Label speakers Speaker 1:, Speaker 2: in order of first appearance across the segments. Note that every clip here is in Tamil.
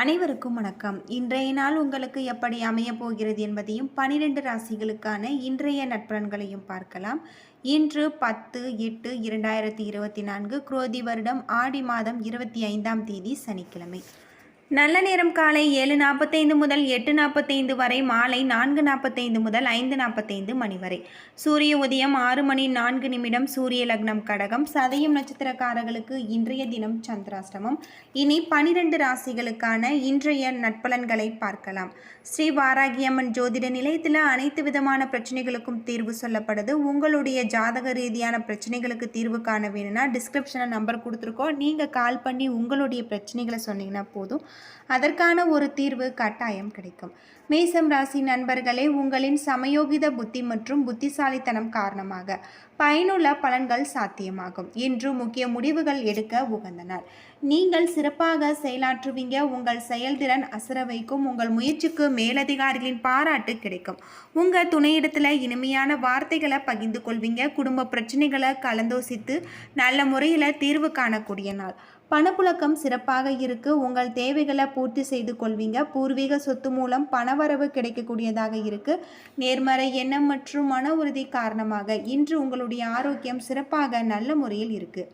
Speaker 1: அனைவருக்கும் வணக்கம். இன்றைய நாள் உங்களுக்கு எப்படி அமையப் போகிறது என்பதையும் பனிரெண்டு ராசிகளுக்கான இன்றைய நட்பலன்களையும் பார்க்கலாம். இன்று பத்து எட்டு இரண்டாயிரத்தி இருபத்தி நான்கு குரோதி வருடம் ஆடி மாதம் இருபத்தி ஐந்தாம் தேதி சனிக்கிழமை. நல்ல நேரம் காலை ஏழு நாற்பத்தைந்து முதல் எட்டு நாற்பத்தைந்து வரை மாலை நான்கு நாற்பத்தைந்து முதல் ஐந்து நாற்பத்தைந்து மணி வரை. சூரிய உதயம் ஆறு மணி நான்கு நிமிடம் சூரிய லக்னம் கடகம். சதயம் நட்சத்திரக்காரர்களுக்கு இன்றைய தினம் சந்திராஷ்டமம். இனி பனிரெண்டு ராசிகளுக்கான இன்றைய நட்பலன்களை பார்க்கலாம். ஸ்ரீ வாராகியம்மன் ஜோதிட நிலையத்தில் அனைத்து விதமான பிரச்சனைகளுக்கும் தீர்வு சொல்லப்படுது. உங்களுடைய ஜாதக ரீதியான பிரச்சனைகளுக்கு தீர்வு காண வேணும்னா டிஸ்கிரிப்ஷனில் நம்பர் கொடுத்துருக்கோம். நீங்கள் கால் பண்ணி உங்களுடைய பிரச்சனைகளை சொன்னீங்கன்னா போதும். அதற்கான ஒரு தீர்வு கட்டாயம் கிடைக்கும். மேசம் ராசி நண்பர்களே உங்களின் சமயோகித புத்தி மற்றும் புத்திசாலித்தனம் காரணமாக பயனுள்ள பலன்கள் சாத்தியமாகும் இன்று முக்கிய முடிவுகள் எடுக்க உகந்த நாள் நீங்கள் சிறப்பாக செயலாற்றுவீங்க உங்கள் செயல்திறன் அசர வைக்கும் உங்கள் முயற்சிக்கு மேலதிகாரிகளின் பாராட்டு கிடைக்கும். உங்கள் துணையிடத்தில் இனிமையான வார்த்தைகளை பகிர்ந்து கொள்வீங்க குடும்ப பிரச்சனைகளை கலந்தோசித்து நல்ல முறையில் தீர்வு காணக்கூடிய நாள். பணப்புழக்கம் சிறப்பாக இருக்கு. உங்கள் தேவைகளை பூர்த்தி செய்து கொள்வீங்க. பூர்வீக சொத்து மூலம் பணவரவு கிடைக்கக்கூடியதாக இருக்கு. நேர்மறை எண்ணம் மற்றும் மன உறுதி காரணமாக இன்று உங்களுடைய ஆரோக்கியம் சிறப்பாக நல்ல முறையில் இருக்கு.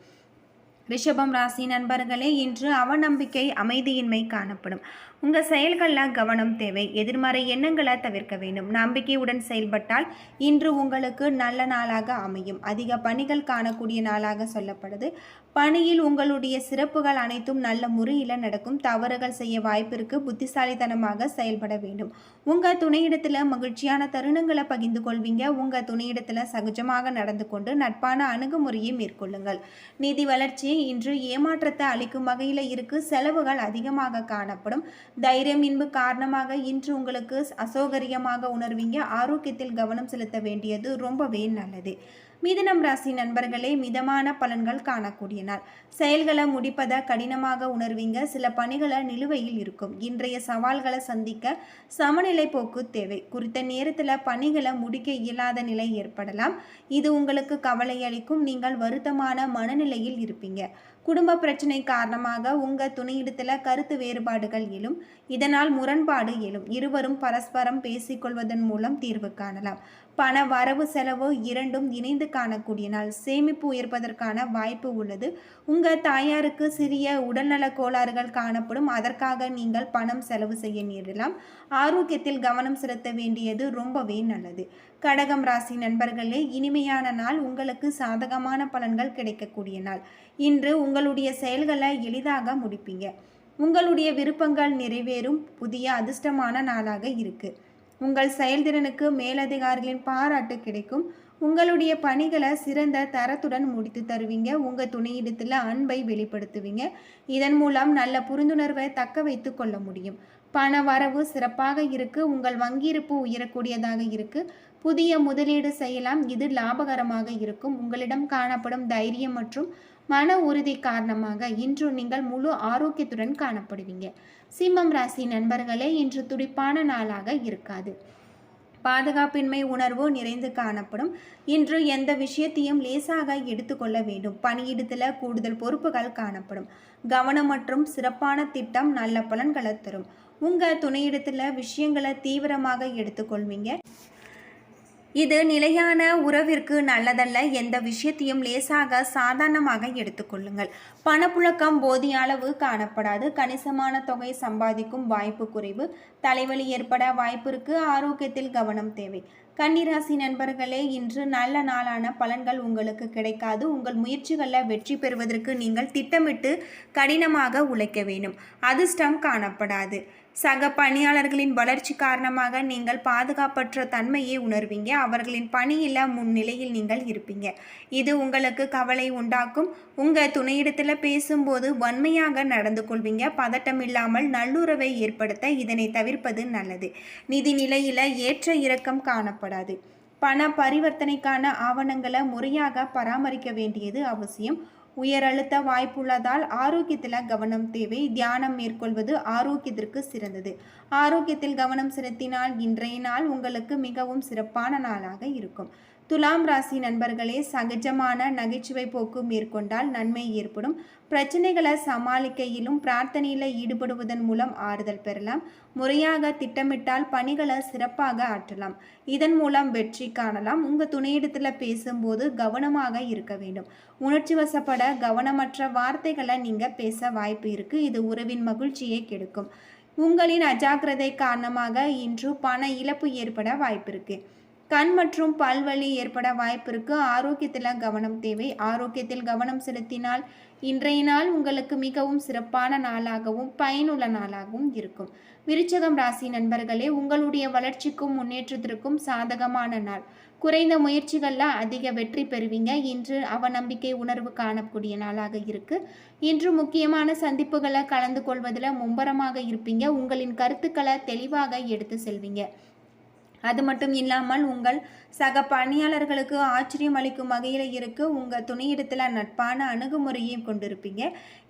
Speaker 1: ரிஷபம் ராசி நண்பர்களே இன்று அவநம்பிக்கை அமைதியின்மை காணப்படும். உங்கள் செயல்களில் கவனம் தேவை. எதிர்மறை எண்ணங்களை தவிர்க்க வேண்டும். நம்பிக்கையுடன் செயல்பட்டால் இன்று உங்களுக்கு நல்ல நாளாக அமையும். அதிக பணிகள் காணக்கூடிய நாளாக சொல்லப்படுது. பணியில் உங்களுடைய சிறப்புகள் அனைத்தும் நல்ல முறையில் நடக்கும். தவறுகள் செய்ய வாய்ப்பிற்கு புத்திசாலித்தனமாக செயல்பட வேண்டும். உங்கள் துணையிடத்தில் மகிழ்ச்சியான தருணங்களை பகிர்ந்து கொள்வீங்க. உங்கள் துணையிடத்தில் சகஜமாக நடந்து கொண்டு நட்பான அணுகுமுறையை மேற்கொள்ளுங்கள். நிதி வளர்ச்சி இன்று ஏமாற்றத்தை அளிக்கும் வகையில் இருக்கு. செலவுகள் அதிகமாக காணப்படும். தைரியம் இன்பு காரணமாக இன்று உங்களுக்கு அசௌகரியமாக உணர்வீங்க. ஆரோக்கியத்தில் கவனம் செலுத்த வேண்டியது ரொம்பவே நல்லது. மிதனம் ராசி நண்பர்களே மிதமான பலன்கள் காணக்கூடிய நாள் செயல்களை முடிப்பதை கடினமாக உணர்வீங்க. சில பணிகளை நிலுவையில் இருக்கும். இன்றைய சவால்களை சந்திக்க சமநிலை போக்கு தேவை. குறித்த நேரத்தில் பணிகளை முடிக்க இயலாத நிலை ஏற்படலாம். இது உங்களுக்கு கவலை அளிக்கும். நீங்கள் வருத்தமான மனநிலையில் இருப்பீங்க. குடும்ப பிரச்சனை காரணமாக உங்கள் துணையிடத்தில் கருத்து வேறுபாடுகள் எழும். இதனால் முரண்பாடு எழும். இருவரும் பரஸ்பரம் பேசிக்கொள்வதன் மூலம் தீர்வு காணலாம். பண வரவு செலவு இரண்டும் இணைந்து காணக்கூடிய நாள் சேமிப்பு உயர்ப்பதற்கான வாய்ப்பு உள்ளது. உங்கள் தாயாருக்கு சிறிய உடல்நல கோளாறுகள் காணப்படும். அதற்காக நீங்கள் பணம் செலவு செய்ய நேரலாம் ஆரோக்கியத்தில் கவனம் செலுத்த வேண்டியது ரொம்பவே நல்லது. கடகம் ராசி நண்பர்களே இனிமையான நாள் உங்களுக்கு சாதகமான பலன்கள் கிடைக்கக்கூடிய நாள். இன்று உங்களுடைய செயல்களை எளிதாக முடிப்பீங்க. உங்களுடைய விருப்பங்கள் நிறைவேறும். புதிய அதிர்ஷ்டமான நாளாக இருக்குது உங்கள் செயல்திறனுக்கு மேலதிகாரிகளின் பாராட்டு கிடைக்கும். உங்களுடைய பணிகளை சிறந்த தரத்துடன் முடித்து தருவீங்க. உங்கள் துணையிடத்தில் அன்பை வெளிப்படுத்துவீங்க. இதன் மூலம் நல்ல புரிந்துணர்வை தக்க வைத்து கொள்ள முடியும். பண வரவு சிறப்பாக இருக்கு. உங்கள் வங்கியிருப்பு உயரக்கூடியதாக இருக்கு. புதிய முதலீடு செய்யலாம். இது லாபகரமாக இருக்கும். உங்களிடம் காணப்படும் தைரியம் மற்றும் மன உறுதி காரணமாக இன்று நீங்கள் முழு ஆரோக்கியத்துடன் காணப்படுவீங்க. சிம்மம் ராசி நண்பர்களே இன்று துடிப்பான நாளாக இருக்காது. பாதுகாப்பின்மை உணர்வு நிறைந்து காணப்படும். இன்று எந்த விஷயத்தையும் லேசாக எடுத்துக்கொள்ள வேண்டும். பணியிடத்தில் கூடுதல் பொறுப்புகள் காணப்படும். கவனம் மற்றும் சிறப்பான திட்டம் நல்ல பலன்களை தரும். உங்கள் துணையிடத்தில் விஷயங்களை தீவிரமாக எடுத்துக்கொள்வீங்க. இது நிலையான உறவிற்கு நல்லதல்ல. எந்த விஷயத்தையும் லேசாக சாதாரணமாக எடுத்துக்கொள்ளுங்கள் பணப்புழக்கம் போதிய அளவு காணப்படாது. கணிசமான தொகை சம்பாதிக்கும் வாய்ப்பு குறைவு. தலைவலி ஏற்பட வாய்ப்பிற்கு ஆரோக்கியத்தில் கவனம் தேவை. கன்னிராசி நண்பர்களே இன்று நல்ல நாளான பலன்கள் உங்களுக்கு கிடைக்காது. உங்கள் முயற்சிகளில் வெற்றி பெறுவதற்கு நீங்கள் திட்டமிட்டு கடினமாக உழைக்க வேண்டும். அதிர்ஷ்டம் காணப்படாது. சக பணியாளர்களின் வளர்ச்சி காரணமாக நீங்கள் பாதுகாப்பற்ற தன்மையை உணர்வீங்க. அவர்களின் பணியில் முன்னிலையில் நீங்கள் இருப்பீங்க. இது உங்களுக்கு கவலை உண்டாக்கும். உங்கள் துணையிடத்தில் பேசும்போது வன்மையாக நடந்து கொள்வீங்க. பதட்டம் இல்லாமல் நல்லுறவை ஏற்படுத்த இதனை தவிர்ப்பது நல்லது. நிதி நிலையில் ஏற்ற இறக்கம் காணப்படாது. பண பரிவர்த்தனைக்கான ஆவணங்களை முறையாக பராமரிக்க வேண்டியது அவசியம். உயர் அழுத்த வாய்ப்புள்ளதால் ஆரோக்கியத்தில் கவனம் தேவை. தியானம் மேற்கொள்வது ஆரோக்கியத்திற்கு சிறந்தது. ஆரோக்கியத்தில் கவனம் செலுத்தினால் இன்றைய நாள் உங்களுக்கு மிகவும் சிறப்பான நாளாக இருக்கும். துலாம் ராசி நண்பர்களே சகஜமான நகைச்சுவை போக்கு மேற்கொண்டால் நன்மை ஏற்படும். பிரச்சனைகளை சமாளிக்கையிலும் பிரார்த்தனையில் ஈடுபடுவதன் மூலம் ஆறுதல் பெறலாம். முறையாக திட்டமிட்டால் பணிகளை சிறப்பாக ஆற்றலாம். இதன் மூலம் வெற்றி காணலாம். உங்கள் துணையிடத்தில் பேசும்போது கவனமாக இருக்க வேண்டும். உணர்ச்சி வசப்பட கவனமற்ற வார்த்தைகளை நீங்கள் பேச வாய்ப்பு இருக்குது இது உறவின் மகிழ்ச்சியை கெடுக்கும். உங்களின் அஜாக்கிரதை காரணமாக இன்று பண இழப்பு ஏற்பட வாய்ப்பு இருக்குது கண் மற்றும் பல்வலி ஏற்பட வாய்ப்பிருக்கு. ஆரோக்கியத்தில் கவனம் தேவை. ஆரோக்கியத்தில் கவனம் செலுத்தினால் இன்றைய நாள் உங்களுக்கு மிகவும் சிறப்பான நாளாகவும் பயனுள்ள நாளாகவும் இருக்கும். விருச்சகம் ராசி நண்பர்களே உங்களுடைய வளர்ச்சிக்கும் முன்னேற்றத்திற்கும் சாதகமான நாள். குறைந்த முயற்சிகளில் அதிக வெற்றி பெறுவீங்க. இன்று அவநம்பிக்கை உணர்வு காணக்கூடிய நாளாக இருக்குது இன்று முக்கியமான சந்திப்புகளை கலந்து கொள்வதில் மும்பரமாக இருப்பீங்க. உங்களின் கருத்துக்களை தெளிவாக எடுத்து செல்வீங்க. அது மட்டும் இல்லாமல் உங்கள் சக பணியாளர்களுக்கு ஆச்சரியம் அளிக்கும் வகையில் இருக்கு. உங்கள் துணையிடத்தில் நட்பான அணுகுமுறையையும் கொண்டிருப்பீங்க.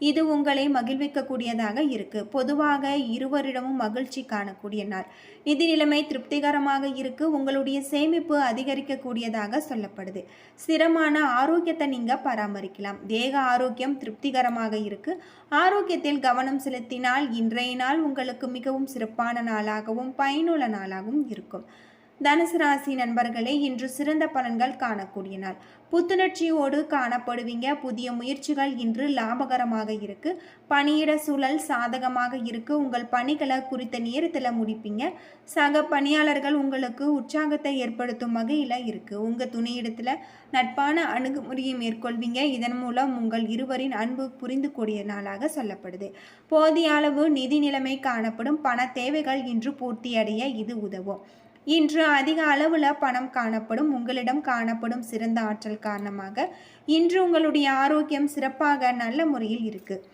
Speaker 1: இது உங்களை மகிழ்விக்கக்கூடியதாக இருக்குது பொதுவாக இருவரிடமும் மகிழ்ச்சி காணக்கூடிய நாள். நிதி நிலைமை திருப்திகரமாக இருக்கு. உங்களுடைய சேமிப்பு அதிகரிக்கக்கூடியதாக சொல்லப்படுது. ஸ்திரமான ஆரோக்கியத்தை நீங்கள் பராமரிக்கலாம். தேக ஆரோக்கியம் திருப்திகரமாக இருக்கு. ஆரோக்கியத்தில் கவனம் செலுத்தினால் இன்றைய நாள் உங்களுக்கு மிகவும் சிறப்பான நாளாகவும் பயனுள்ள நாளாகவும் இருக்கும். தனுசு ராசி நண்பர்களே இன்று சிறந்த பலன்கள் காணக்கூடிய நாள் புத்துணர்ச்சியோடு காணப்படுவீங்க. புதிய முயற்சிகள் இன்று லாபகரமாக இருக்கு. பணியிட சூழல் சாதகமாக இருக்கு. உங்கள் பணிகளை குறித்த நேரத்தில் முடிப்பீங்க. சக பணியாளர்கள் உங்களுக்கு உற்சாகத்தை ஏற்படுத்தும் வகையில் இருக்கு. உங்கள் துணையிடத்தில் நட்பான அணுகுமுறையை மேற்கொள்வீங்க. இதன் மூலம் உங்கள் இருவரின் அன்பு புரிந்து கூடிய நாளாக சொல்லப்படுது. போதிய அளவு நிதி நிலைமை காணப்படும். பண தேவைகள் இன்று பூர்த்தியடைய இது உதவும். இன்று அதிக அளவில் பணம் காணப்படும் உங்களிடம் காணப்படும் சிறந்த ஆற்றல் காரணமாக இன்று உங்களுடைய ஆரோக்கியம் சிறப்பாக நல்ல முறையில் இருக்குது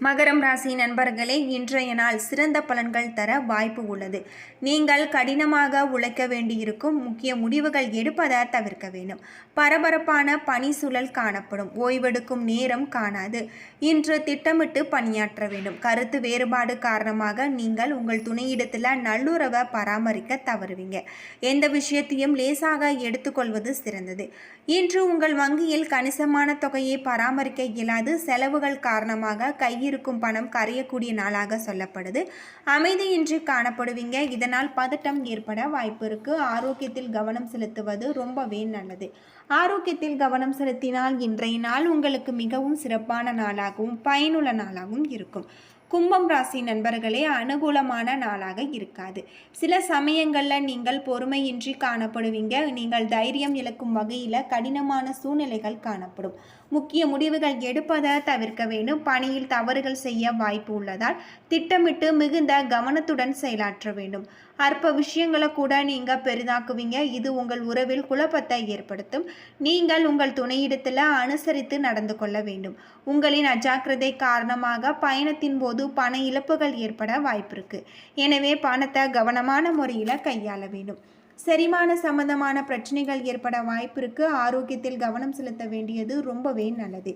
Speaker 1: மகரம் ராசி நண்பர்களே இன்றைய நாள் சிறந்த பலன்கள் தர வாய்ப்பு உள்ளது. நீங்கள் கடினமாக உழைக்க வேண்டியிருக்கும் முக்கிய முடிவுகள் எடுப்பதை தவிர்க்க வேண்டும். பரபரப்பான பணி சூழல் காணப்படும். ஓய்வெடுக்கும் நேரம் காணாது. இன்று திட்டமிட்டு பணியாற்ற வேண்டும். கருத்து வேறுபாடு காரணமாக நீங்கள் உங்கள் துணையிடத்தில் நல்லுறவை பராமரிக்க தவறுவீங்க. எந்த விஷயத்தையும் லேசாக எடுத்துக்கொள்வது சிறந்தது. இன்று உங்கள் வங்கியில் கணிசமான தொகையை பராமரிக்க இயலாது. செலவுகள் காரணமாக கை இருக்கும் பணம் கரையக்கூடிய நாளாக சொல்லப்படுது. அமைதியின்றி காணப்படுவீங்க. இதனால் பதட்டம் ஏற்பட வாய்ப்பு இருக்கு. ஆரோக்கியத்தில் கவனம் செலுத்துவது ரொம்பவே நல்லது. ஆரோக்கியத்தில் கவனம் செலுத்தினால் இன்றைய நாள் உங்களுக்கு மிகவும் சிறப்பான நாளாகவும் பயனுள்ள நாளாகவும் இருக்கும். கும்பம் ராசி நண்பர்களே அனுகூலமான நாளாக இருக்காது. சில சமயங்களில் நீங்கள் பொறுமையின்றி காணப்படுவீங்க. நீங்கள் தைரியம் இழக்கும் வகையில் கடினமான சூழ்நிலைகள் காணப்படும். முக்கிய முடிவுகள் எடுப்பதை தவிர்க்க வேண்டும். பணியில் தவறுகள் செய்ய வாய்ப்பு உள்ளதால் திட்டமிட்டு மிகுந்த கவனத்துடன் செயலாற்ற வேண்டும். அற்ப விஷயங்களை கூட நீங்கள் பெரிதாக்குவீங்க. இது உங்கள் உறவில் குழப்பத்தை ஏற்படுத்தும். நீங்கள் உங்கள் துணையிடத்தில் அனுசரித்து நடந்து கொள்ள வேண்டும். உங்களின் அஜாக்கிரதை காரணமாக பயணத்தின் போது பண இழப்புகள் ஏற்பட வாய்ப்பிருக்கு எனவே பணத்தை கவனமான முறையில் கையாள வேண்டும். செரிமான சம்பந்தமான பிரச்சனைகள் ஏற்பட வாய்ப்பிருக்கு ஆரோக்கியத்தில் கவனம் செலுத்த வேண்டியது ரொம்பவே நல்லது.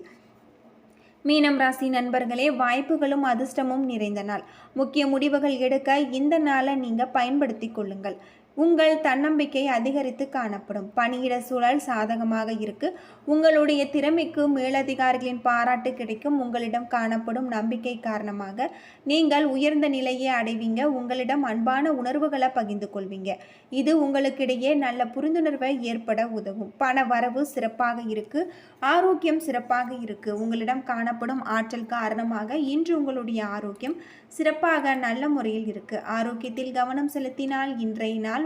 Speaker 1: மீனம் ராசி நண்பர்களே வாய்ப்புகளும் அதிர்ஷ்டமும் நிறைந்த நாள். முக்கிய முடிவுகள் எடுக்க இந்த நாளை நீங்கள் பயன்படுத்தி கொள்ளுங்கள். உங்கள் தன்னம்பிக்கை அதிகரித்து காணப்படும். பணியிட சூழல் சாதகமாக இருக்கு. உங்களுடைய திறமைக்கு மேலதிகாரிகளின் பாராட்டு கிடைக்கும். உங்களிடம் காணப்படும் நம்பிக்கை காரணமாக நீங்கள் உயர்ந்த நிலையை அடைவீங்க. உங்களிடம் அன்பான உணர்வுகளை பகிர்ந்து கொள்வீங்க. இது உங்களுக்கிடையே நல்ல புரிந்துணர்வை ஏற்பட உதவும். பண வரவு சிறப்பாக இருக்கு. ஆரோக்கியம் சிறப்பாக இருக்கு. உங்களிடம் காணப்படும் ஆற்றல் காரணமாக இன்று உங்களுடைய ஆரோக்கியம் சிறப்பாக நல்ல முறையில் இருக்கு. ஆரோக்கியத்தில் கவனம் செலுத்தினால் இன்றைய நாள்